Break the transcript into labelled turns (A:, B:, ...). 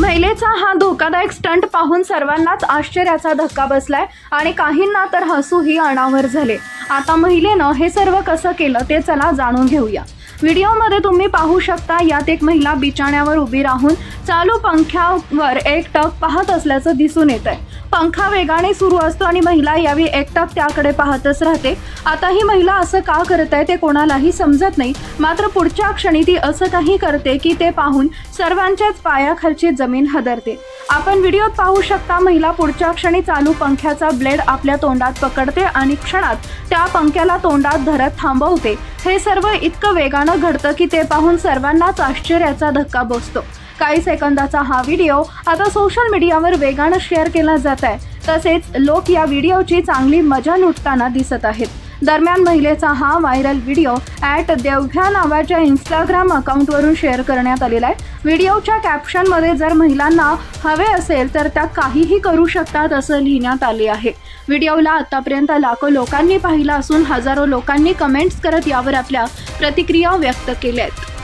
A: महिलेचा हा धोकादायक स्टंट पाहून सर्वांनाच आश्चर्याचा धक्का बसलाय आणि काहींना तर हसूही अनावर झाले. आता महिलेनं हे सर्व कसं केलं ते चला जाणून घेऊया. व्हिडिओमध्ये तुम्ही पाहू शकता यात एक महिला बिचाण्यावर उभी राहून चालू पंख्यावर एकटक पाहत असल्याचं दिसून येत आहे पंखा वेगाने सुरू असतो आणि महिला यावी एकटक त्याकडे पाहतच राहते. आता ही महिला असं का करत आहे ते कोणालाही समजत नाही. मात्र पुढच्या क्षणी ती असं काही करते की ते पाहून सर्वांच्याच पायाखालची जमीन हदरते. आपण व्हिडिओत पाहू शकता महिला पुढच्या क्षणी चालू पंख्याचा ब्लेड आपल्या तोंडात पकडते आणि क्षणात त्या पंख्याला तोंडात धरत थांबवते. हे सर्व इतकं वेगानं घडतं की ते पाहून सर्वांनाच आश्चर्याचा धक्का बसतो. काही सेकंदाचा हा व्हिडिओ आता सोशल मीडियावर वेगानं शेअर केला जात आहे. तसेच लोक या व्हिडिओची चांगली मजा लुटताना दिसत आहेत. दरम्यान महिलेचा हा व्हायरल व्हिडिओ ॲट देवघ्या नावाच्या इंस्टाग्राम अकाउंटवरून शेअर करण्यात आलेला आहे. व्हिडिओच्या कॅप्शनमध्ये जर महिलांना हवे असेल तर त्या काहीही करू शकतात असं लिहिण्यात आले आहे. व्हिडिओला आतापर्यंत लाखो लोकांनी पाहिला असून हजारो लोकांनी कमेंट्स करत यावर आपल्या प्रतिक्रिया व्यक्त केल्या आहेत.